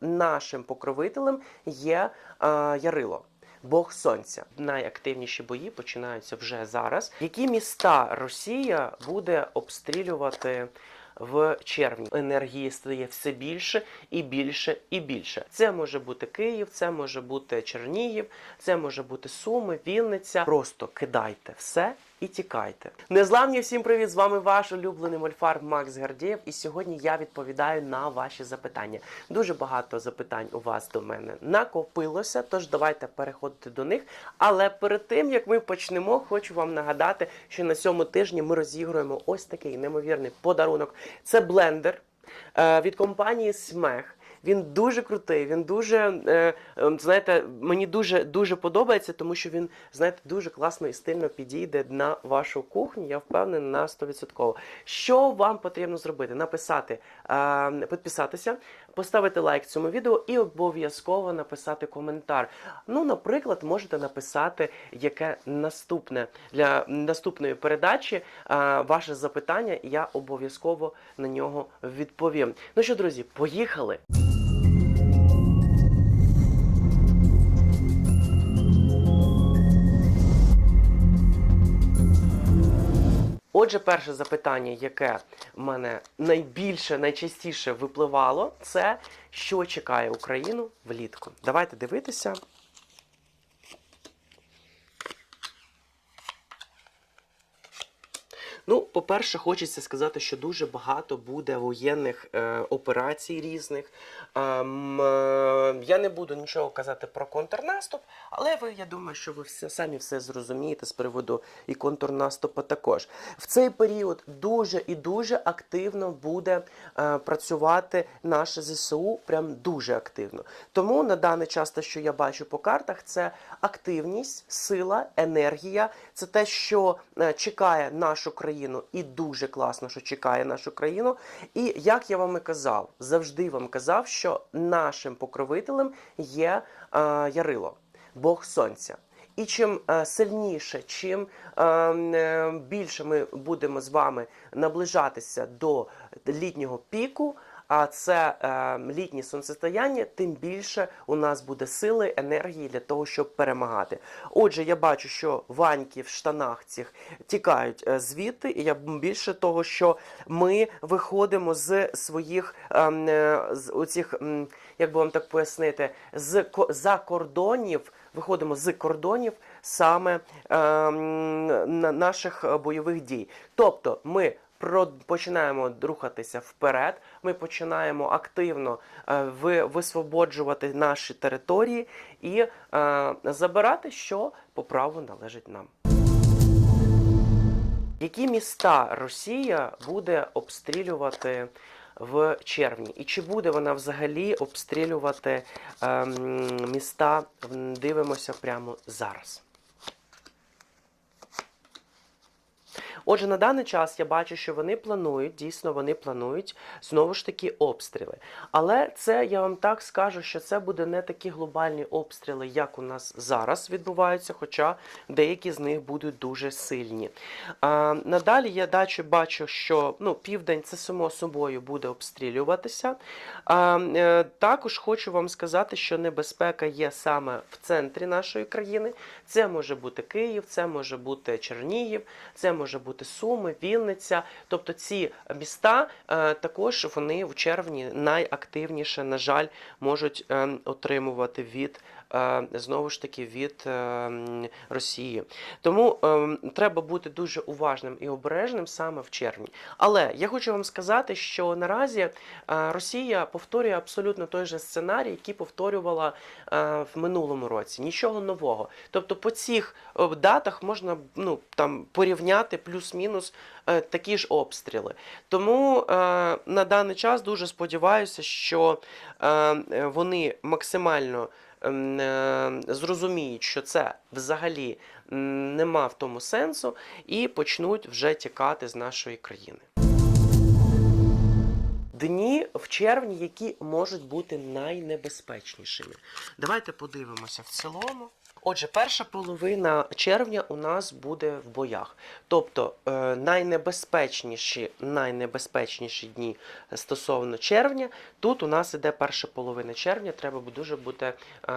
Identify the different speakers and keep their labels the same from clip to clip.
Speaker 1: нашим покровителем є е, Ярило. Бог сонця. Найактивніші бої починаються вже зараз. Які міста Росія буде обстрілювати в червні? Енергії стає все більше і більше і більше. Це може бути Київ, це може бути Чернігів, це може бути Суми, Вінниця. Просто кидайте все. І тікайте. Незламні всім привіт! З вами ваш улюблений мольфар Макс Гардієв. І сьогодні я відповідаю на ваші запитання. Дуже багато запитань у вас до мене накопилося, тож давайте переходити до них. Але перед тим як ми почнемо, хочу вам нагадати, що на цьому тижні ми розігруємо ось такий неймовірний подарунок. Це блендер е, від компанії Смех. Він дуже крутий, він дуже, е, е, знаєте, мені дуже дуже подобається, тому що він, знаєте, дуже класно і стильно підійде на вашу кухню. Я впевнений на 100%. Що вам потрібно зробити? Написати, е, підписатися, поставити лайк цьому відео і обов'язково написати коментар. Ну, наприклад, можете написати, яке наступне для наступної передачі е, ваше запитання, я обов'язково на нього відповім. Ну що, друзі, поїхали! Отже, перше запитання, яке в мене найбільше, найчастіше випливало, це що чекає Україну влітку. Давайте дивитися. Ну, по-перше, хочеться сказати, що дуже багато буде воєнних е, операцій різних. Ем, е, я не буду нічого казати про контрнаступ, але ви, я думаю, що ви все, самі все зрозумієте з приводу і контрнаступу також. В цей період дуже і дуже активно буде е, працювати наше ЗСУ, прям дуже активно. Тому на даний час, те, що я бачу по картах, це активність, сила, енергія. Це те, що е, чекає нашу країну, і дуже класно, що чекає нашу країну. І як я вам і казав, завжди вам казав, що нашим покровителем є е, Ярило, Бог Сонця. І чим е, сильніше, чим е, е, більше ми будемо з вами наближатися до літнього піку, а це е, літнє сонцестояння, тим більше у нас буде сили, енергії для того, щоб перемагати. Отже, я бачу, що ваньки в штанах цих тікають е, звідти, і я більше того, що ми виходимо з своїх ем, е, з оцих, як би вам так пояснити, з за кордонів. Виходимо з кордонів саме ем, на наших е, бойових дій. Тобто ми починаємо рухатися вперед. Ми починаємо активно е, висвободжувати наші території і е, забирати, що по праву належить нам. Які міста Росія буде обстрілювати в червні? І чи буде вона взагалі обстрілювати ем, міста? Дивимося прямо зараз. Отже, на даний час я бачу, що вони планують, дійсно, вони планують знову ж таки обстріли. Але це я вам так скажу, що це буде не такі глобальні обстріли, як у нас зараз відбуваються, хоча деякі з них будуть дуже сильні. А, надалі я дачу бачу, що ну, південь це само собою буде обстрілюватися. А, е, також хочу вам сказати, що небезпека є саме в центрі нашої країни. Це може бути Київ, це може бути Чернігів, це може бути Суми, Вінниця. Тобто ці міста е, також вони в червні найактивніше, на жаль, можуть е, отримувати від. Е, Знову ж таки від е, Росії, тому е, треба бути дуже уважним і обережним саме в червні. Але я хочу вам сказати, що наразі Росія повторює абсолютно той же сценарій, який повторювала в минулому році. Нічого нового. Тобто по цих датах можна ну там порівняти плюс-мінус такі ж обстріли. Тому на даний час дуже сподіваюся, що вони максимально зрозуміють, що це взагалі нема в тому сенсу, і почнуть вже тікати з нашої країни. Дні в червні, які можуть бути найнебезпечнішими. Давайте подивимося в цілому. Отже, перша половина червня у нас буде в боях. Тобто е, найнебезпечніші, найнебезпечніші дні стосовно червня. Тут у нас іде перша половина червня. Треба дуже бути е,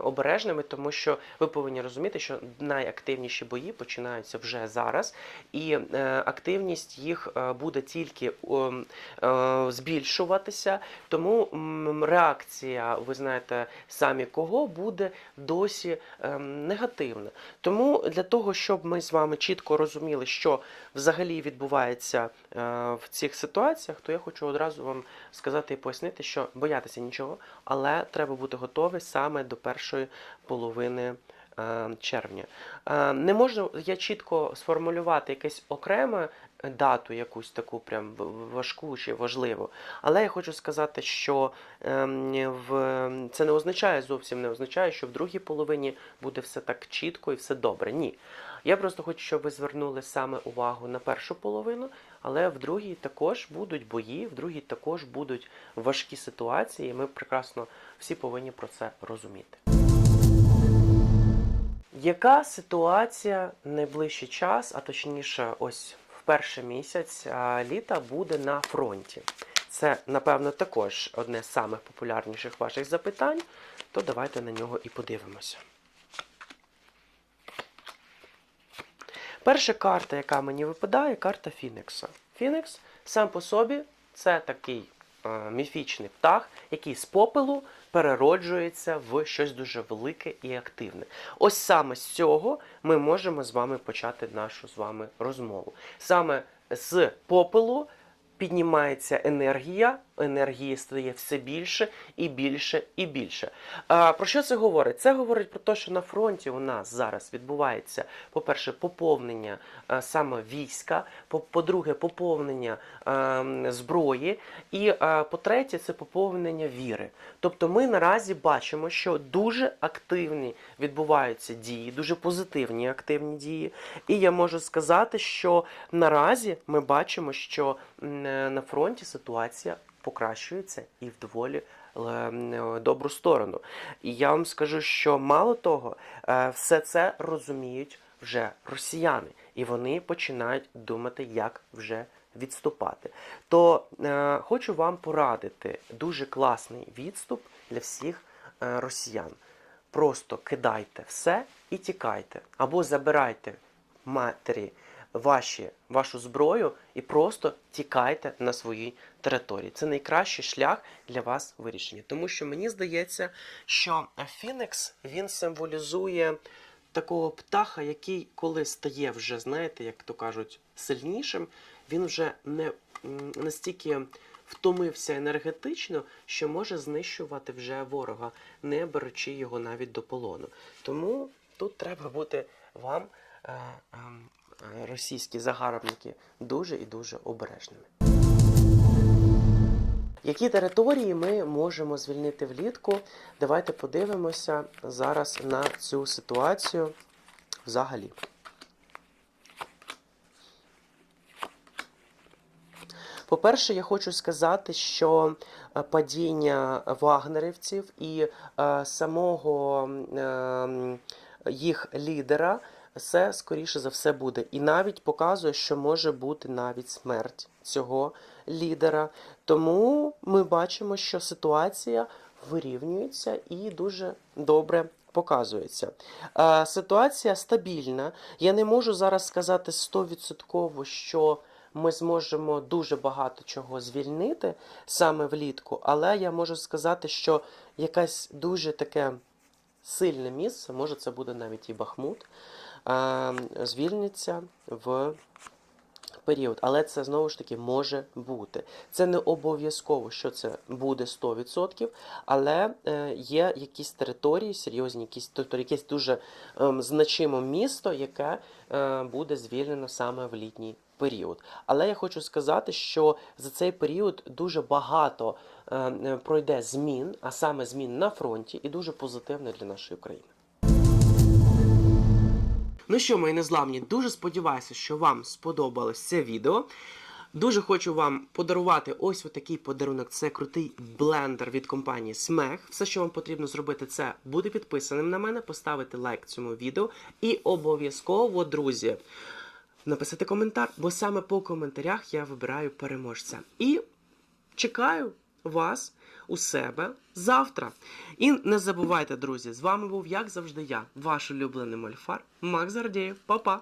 Speaker 1: обережними, тому що ви повинні розуміти, що найактивніші бої починаються вже зараз, і е, активність їх буде тільки збільшуватися. Тому реакція, ви знаєте самі кого, буде досі ем, негативна. Тому для того, щоб ми з вами чітко розуміли, що взагалі відбувається е, в цих ситуаціях, то я хочу одразу вам сказати і пояснити, що боятися нічого, але треба бути готові саме до першої половини. е, Червня. Е, Не можу я чітко сформулювати якесь окреме дату, якусь таку прям важку чи важливу. Але я хочу сказати, що ем, в це не означає зовсім не означає, що в другій половині буде все так чітко і все добре. Ні. Я просто хочу, щоб ви звернули саме увагу на першу половину, але в другій також будуть бої, в другій також будуть важкі ситуації. і Ми прекрасно всі повинні про це розуміти. Яка ситуація найближчий час, а точніше, ось перший місяць літа буде на фронті? Це, напевно, також одне з самих популярніших ваших запитань, то давайте на нього і подивимося. Перша карта, яка мені випадає, карта Фінікса. Фінікс сам по собі це такий е, міфічний птах, який з попелу перероджується в щось дуже велике і активне. Ось саме з цього ми можемо з вами почати нашу з вами розмову. Саме з попелу піднімається енергія, енергії стає все більше і більше і більше. А, про що це говорить? Це говорить про те, що на фронті у нас зараз відбувається, по-перше, поповнення а, саме війська, по- по-друге, поповнення а, зброї, і а, по-третє, це поповнення віри. Тобто ми наразі бачимо, що дуже активні відбуваються дії, дуже позитивні активні дії. І я можу сказати, що наразі ми бачимо, що на фронті ситуація покращується і в доволі е, добру сторону. І я вам скажу, що мало того, е, все це розуміють вже росіяни, і вони починають думати, як вже відступати. То е, хочу вам порадити дуже класний відступ для всіх е, росіян. Просто кидайте все і тікайте, або забирайте матері ваші, вашу зброю і просто тікайте на своїй території. Це найкращий шлях для вас вирішення. Тому що мені здається, що Фінікс він символізує такого птаха, який коли стає вже, знаєте, як то кажуть, сильнішим, він вже не настільки втомився енергетично, що може знищувати вже ворога, не беручи його навіть до полону. Тому тут треба бути вам, е, е, російські загарбники, дуже і дуже обережними. Які території ми можемо звільнити влітку? Давайте подивимося зараз на цю ситуацію взагалі. По-перше, я хочу сказати, що е, падіння вагнерівців і е, самого е, їх лідера все скоріше за все буде. І навіть показує, що може бути навіть смерть цього лідера. Тому ми бачимо, що ситуація вирівнюється і дуже добре показується. Е, Ситуація стабільна. Я не можу зараз сказати 100%, що ми зможемо дуже багато чого звільнити саме влітку, але я можу сказати, що якесь дуже таке сильне місце, може це буде навіть і Бахмут, звільниться в період. Але це знову ж таки може бути. Це не обов'язково, що це буде 100%, але е, є якісь території, серйозні, якісь тобто якесь дуже ем, значиме місто, яке е, буде звільнено саме в літній період. Але я хочу сказати, що за цей період дуже багато е, е, пройде змін, а саме змін на фронті, і дуже позитивно для нашої України. Ну що, мої незламні, дуже сподіваюся, що вам сподобалось це відео. Дуже хочу вам подарувати ось такий подарунок. Це крутий блендер від компанії Смех. Все, що вам потрібно зробити, це бути підписаним на мене, поставити лайк цьому відео і обов'язково, друзі, написати коментар, бо саме по коментарях я вибираю переможця. І чекаю вас у себе завтра. І не забувайте, друзі, з вами був, як завжди, я, ваш улюблений мольфар Макс Зардєєв. Па-па!